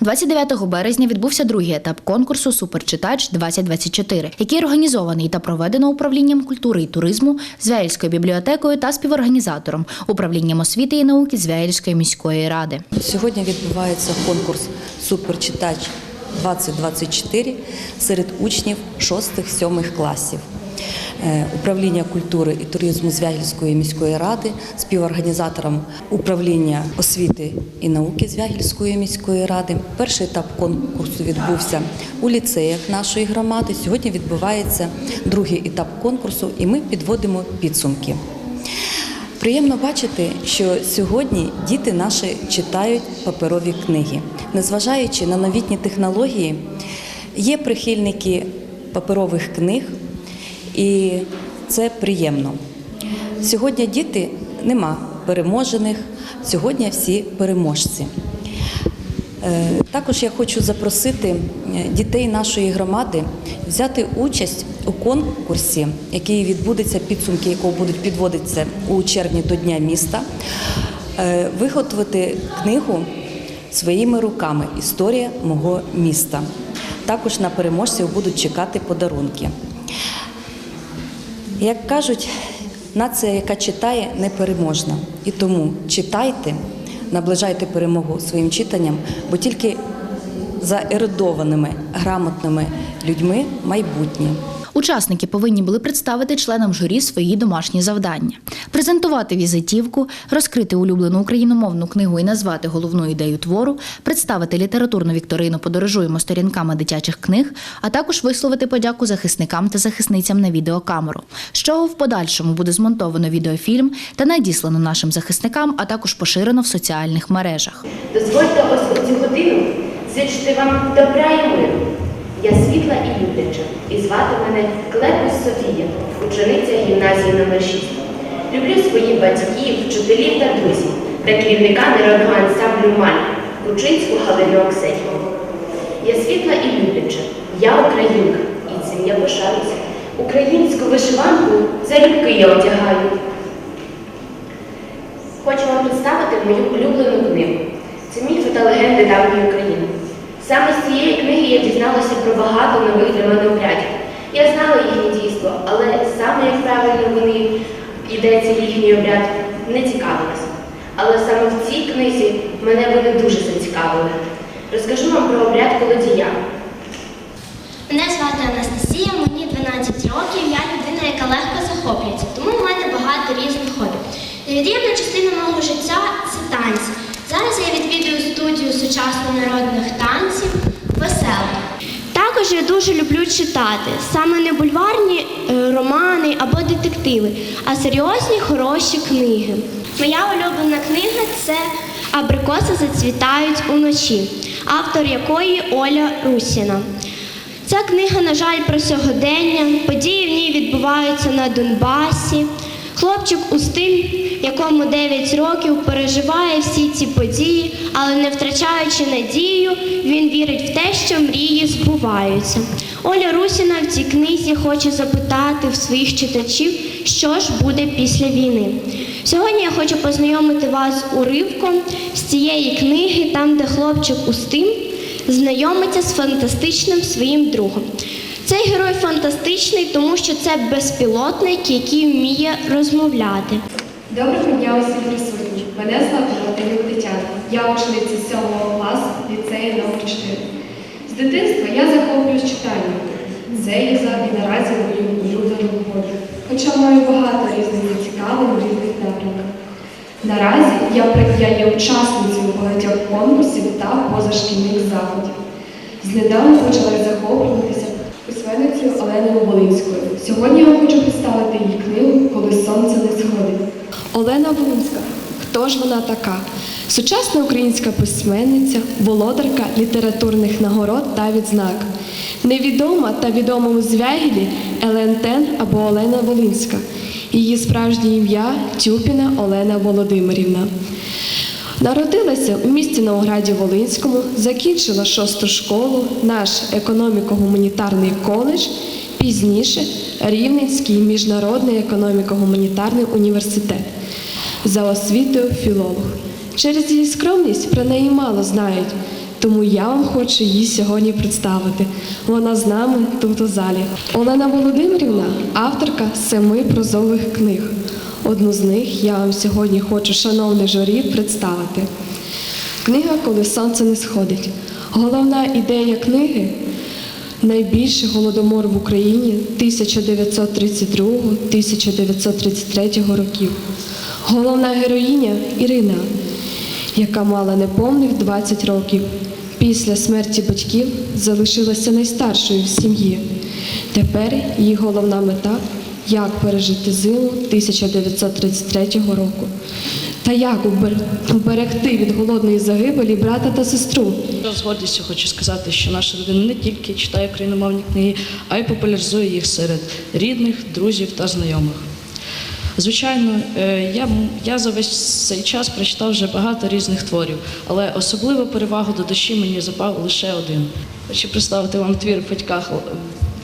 29 березня відбувся другий етап конкурсу Суперчитач 2024 який організований та проведено управлінням культури і туризму Звягільською бібліотекою та співорганізатором управлінням освіти і науки Звягільської міської ради. Сьогодні відбувається конкурс Суперчитач 2024 серед учнів 6-7 класів. Е, Управління культури і туризму Звягільської міської ради, співорганізатором управління освіти і науки Звягільської міської ради. Перший етап конкурсу відбувся у ліцеях нашої громади. Сьогодні відбувається другий етап конкурсу, і ми підводимо підсумки. Приємно бачити, що сьогодні діти наші читають паперові книги. Незважаючи на новітні технології, є прихильники паперових книг, і це приємно. Сьогодні діти нема переможених, сьогодні всі переможці. Е, Також я хочу запросити е, дітей нашої громади взяти участь у конкурсі, який відбудеться, підсумки якого будуть підводитися у червні до Дня міста, е, виготовити книгу своїми руками Історія мого міста. Також на переможців будуть чекати подарунки. Як кажуть, нація, яка читає, непереможна. І тому читайте, наближайте перемогу своїм читанням, бо тільки за ерудованими, грамотними людьми майбутнє. Учасники повинні були представити членам журі свої домашні завдання, презентувати візитівку, розкрити улюблену україномовну книгу і назвати головну ідею твору, представити літературну вікторину Подорожуємо сторінками дитячих книг, а також висловити подяку захисникам та захисницям на відеокамеру, з чого в подальшому буде змонтовано відеофільм та надіслано нашим захисникам, а також поширено в соціальних мережах. Дозвольте ось у цю годину зичити вам добра і миру. Я світла і любляча, і звати мене Клепус Софія, учениця гімназії номер 6 Люблю своїх батьків, вчителів та друзів та керівника народного ансамблю Маль Кучинську Галину Оксеньку. Я світла і любляча, я українка, і цим я пишаюся. Українську вишиванку залюбки я одягаю. Хочу вам представити мою улюблену книгу. Це міфи та легенди давньої України. Саме з цієї книги я дізналася про багато нових для мене обрядів. Я знала їхнє дійство, але саме як правильно вони йдеться їхній обряд, не цікавилася. Але саме в цій книзі мене вони дуже зацікавили. Розкажу вам про обряд колодія. Мене звати Анастасія, мені 12 років. Я людина, яка легко захоплюється, тому в мене багато різних хобі. Невід'ємна частина мого життя це танці. Зараз я відвідую студію сучасно народних танців весело. Також я дуже люблю читати саме не бульварні е, романи або детективи, а серйозні хороші книги. Моя улюблена книга це Абрикоси зацвітають уночі, автор якої Оля Русіна. Ця книга, на жаль, про сьогодення. Події в ній відбуваються на Донбасі. Хлопчик Устим, якому 9 років, переживає всі ці події, але не втрачаючи надію, він вірить в те, що мрії збуваються. Оля Русіна в цій книзі хоче запитати в своїх читачів, що ж буде після війни. Сьогодні я хочу познайомити вас уривком з цієї книги, там, де хлопчик Устим знайомиться з фантастичним своїм другом. Цей герой фантастичний, тому що це безпілотник, який вміє розмовляти. Доброго дня усім присутні. Мене звати Мартинюк Тетяна. Я учениця 7 класу ліцею номер 4. З дитинства я захоплююсь читанням. Це є і наразі мою улюблену хобі. Хоча маю багато різних зацікавлень різних напрямках. Наразі я, я є учасницею багатьох конкурсів та позашкільних заходів. Знедавна почала захоплюватися письменницею Оленою Волинською. Сьогодні я хочу представити її книгу Коли сонце не сходить. Олена Волинська. Хто ж вона така? Сучасна українська письменниця, володарка літературних нагород та відзнак. Невідома та відома у звягілі Елентен або Олена Волинська. Її справжнє ім'я Тюпіна Олена Володимирівна. Народилася у місті Новограді Волинському, закінчила шосту школу, наш економіко-гуманітарний коледж, пізніше Рівненський міжнародний економіко-гуманітарний університет. За освітою філолог. Через її скромність про неї мало знають, тому я вам хочу її сьогодні представити. Вона з нами тут у залі. Олена Володимирівна авторка семи прозових книг. Одну з них я вам сьогодні хочу, шановне журі, представити. Книга Коли сонце не сходить. Головна ідея книги найбільший голодомор в Україні 1932-1933 років. Головна героїня Ірина, яка мала неповних 20 років. Після смерті батьків залишилася найстаршою в сім'ї. Тепер її головна мета як пережити зиму 1933 року та як уберегти від голодної загибелі брата та сестру. З гордістю хочу сказати, що наша родина не тільки читає україномовні книги, а й популяризує їх серед рідних, друзів та знайомих. Звичайно, е, я, я за весь цей час прочитав вже багато різних творів, але особливу перевагу до душі мені запав лише один. Хочу представити вам твір Федька Хал-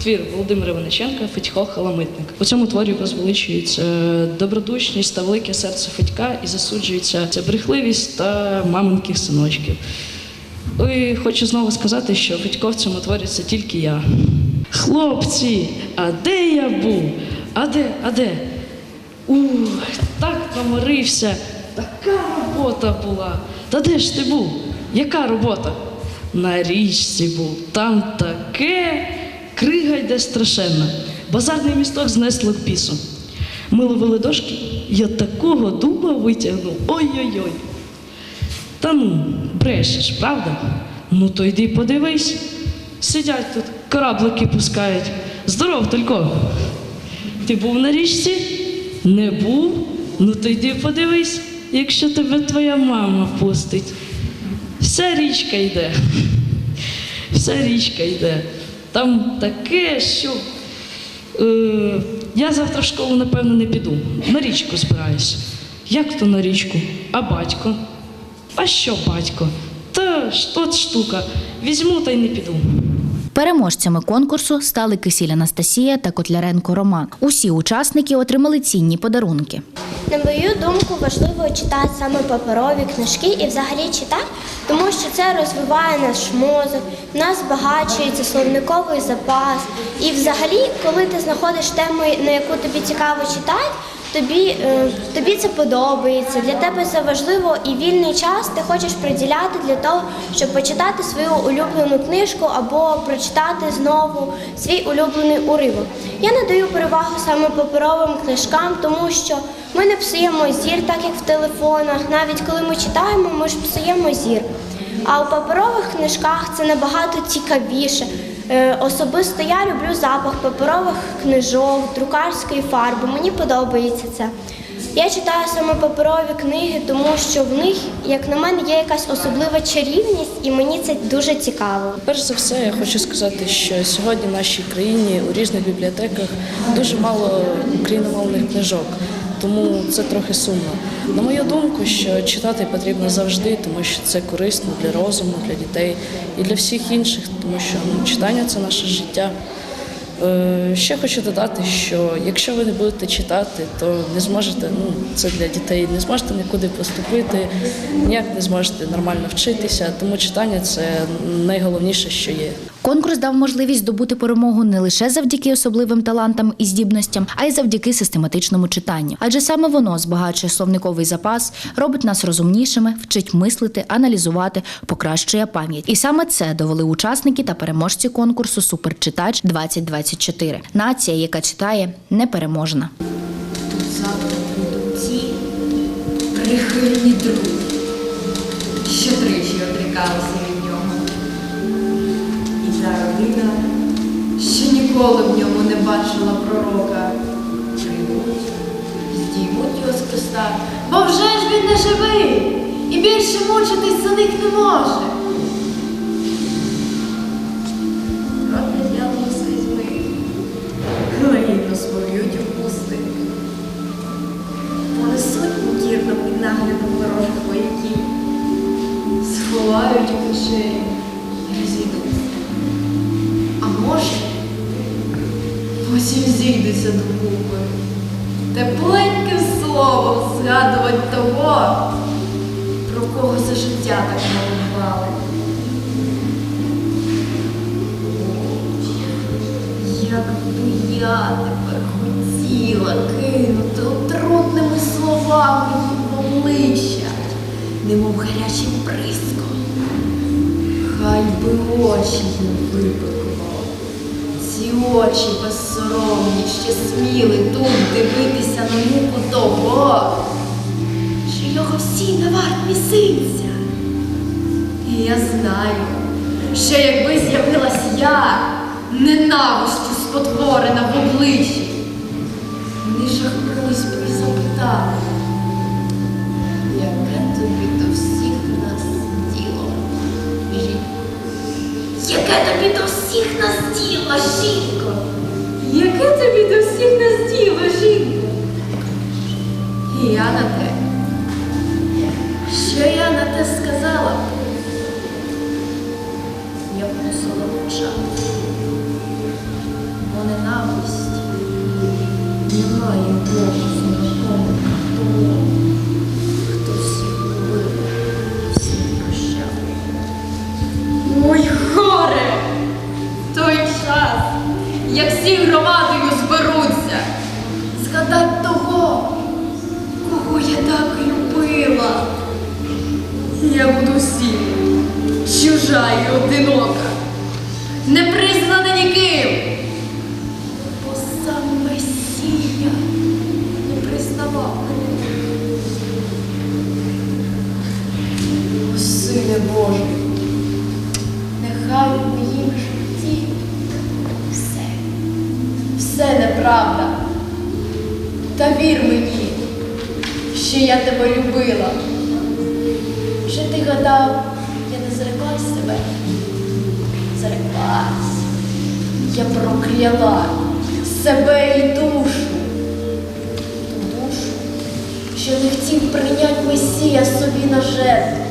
твір Володимира Винниченка Федько Халамитник. У цьому творі возвеличується е, добродушність та велике серце Федька і засуджується ця брехливість та маминких синочків. І хочу знову сказати, що Федько в цьому творі це тільки я. Хлопці, а де я був? А де? А де? Ух, так наморився. Така робота була. Та де ж ти був? Яка робота? На річці був. Там таке крига йде страшенна. Базарний місток знесло пісу. Ми ловили дошки, я такого дуба витягнув. Ой-ой-ой. Та ну, брешеш, правда? Ну то йди подивись. Сидять тут, кораблики пускають. Здоров, Только. Ти був на річці? Не був? Ну то йди подивись, якщо тебе твоя мама пустить. Вся річка йде. Вся річка йде. Там таке, що. Е, я завтра в школу, напевно, не піду. На річку збираюся. Як то на річку? А батько? А що батько? Та от штука. Візьму та й не піду. Переможцями конкурсу стали Кисіль Анастасія та Котляренко Роман. Усі учасники отримали цінні подарунки. На мою думку, важливо читати саме паперові книжки і взагалі читати, тому що це розвиває наш мозок, нас збагачується словниковий запас. І взагалі, коли ти знаходиш тему, на яку тобі цікаво читати, тобі, е, тобі це подобається, для тебе це важливо і вільний час ти хочеш приділяти для того, щоб почитати свою улюблену книжку або прочитати знову свій улюблений уривок. Я надаю перевагу саме паперовим книжкам, тому що ми не псуємо зір, так як в телефонах. Навіть коли ми читаємо, ми ж псуємо зір. А у паперових книжках це набагато цікавіше. Е, Особисто я люблю запах паперових книжок, друкарської фарби. Мені подобається це. Я читаю саме паперові книги, тому що в них, як на мене, є якась особлива чарівність, і мені це дуже цікаво. Перш за все, я хочу сказати, що сьогодні в нашій країні у різних бібліотеках дуже мало україномовних книжок, тому це трохи сумно. На мою думку, що читати потрібно завжди, тому що це корисно для розуму, для дітей і для всіх інших, тому що ну, читання це наше життя. Е, Ще хочу додати, що якщо ви не будете читати, то не зможете, ну це для дітей, не зможете нікуди поступити, ніяк не зможете нормально вчитися. Тому читання це найголовніше, що є. Конкурс дав можливість здобути перемогу не лише завдяки особливим талантам і здібностям, а й завдяки систематичному читанню. Адже саме воно збагачує словниковий запас, робить нас розумнішими, вчить мислити, аналізувати, покращує пам'ять. І саме це довели учасники та переможці конкурсу Суперчитач 2024 Нація, яка читає, непереможна. ці прихильні друзі, що тричі одрікалися від нього. І ця родина, що ніколи в ньому не бачила пророка, прийдуть, здіймуть його з хреста, бо вже ж він не живий і більше мучитись за них не може. так малювали. Я тепер хотіла кинути отрутними словами її в немов гарячим приском, хай би очі їм випикував. Ці очі безсоромні, ще сміли тут дивитися на муку того, що його всі наварт міситься. Я знаю, що якби з'явилась я, ненавистю спотворена в обличчі, вони жахнулись б і яке тобі до всіх нас діло, жінко? Яке тобі до всіх нас діло, жінко? Яке тобі до всіх нас діло, жінко? І я на те, що я на те сказала, мовчати. Бо ненависть немає голосу ти гадав, я не зареклась себе? Зареклась. Я прокляла себе і душу. Ту душу, що не хотів прийняти Месія собі на жертву.